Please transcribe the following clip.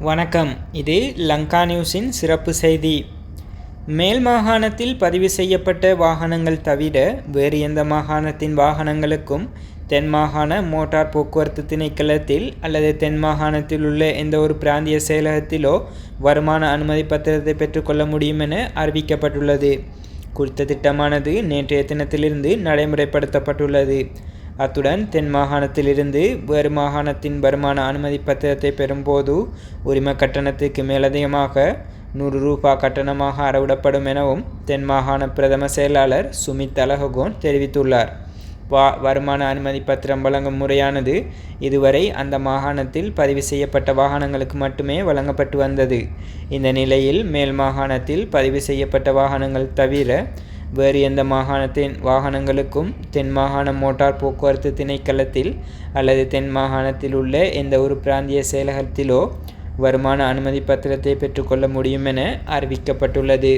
வணக்கம். இது லங்கா நியூஸின் சிறப்பு செய்தி. மேல் மாகாணத்தில் பதிவு செய்யப்பட்ட வாகனங்கள் தவிர வேறு எந்த மாகாணத்தின் வாகனங்களுக்கும் தென் மாகாண மோட்டார் போக்குவரத்து திணைக்களத்தில் அல்லது தென் மாகாணத்தில் உள்ள எந்த ஒரு பிராந்திய செயலகத்திலோ வருமான அனுமதி பத்திரத்தை பெற்றுக்கொள்ள முடியும் என அறிவிக்கப்பட்டுள்ளது. குறித்த திட்டமானது நேற்றைய தினத்திலிருந்து நடைமுறைப்படுத்தப்பட்டுள்ளது. அத்துடன் தென் மாகாணத்திலிருந்து வேறு மாகாணத்தின் வருமான அனுமதி பத்திரத்தை பெறும்போது உரிம கட்டணத்துக்கு மேலதிகமாக நூறு ரூபா கட்டணமாக அறவிடப்படும் எனவும் தென் மாகாண பிரதம செயலாளர் சுமித் அலஹகோன் தெரிவித்துள்ளார். வா வருமான அனுமதி பத்திரம் வழங்கும் முறையானது இதுவரை அந்த மாகாணத்தில் பதிவு செய்யப்பட்ட வாகனங்களுக்கு மட்டுமே வழங்கப்பட்டு வந்தது. இந்த நிலையில் மேல் மாகாணத்தில் பதிவு செய்யப்பட்ட வாகனங்கள் தவிர வேறு எந்த மாகாணத்தின் வாகனங்களுக்கும் தென் மாகாண மோட்டார் போக்குவரத்து திணைக்களத்தில் அல்லது தென் மாகாணத்தில் உள்ள எந்த ஒரு பிராந்திய செயலகத்திலோ வருமான அனுமதி பத்திரத்தை பெற்றுக்கொள்ள முடியும் என அறிவிக்கப்பட்டுள்ளது.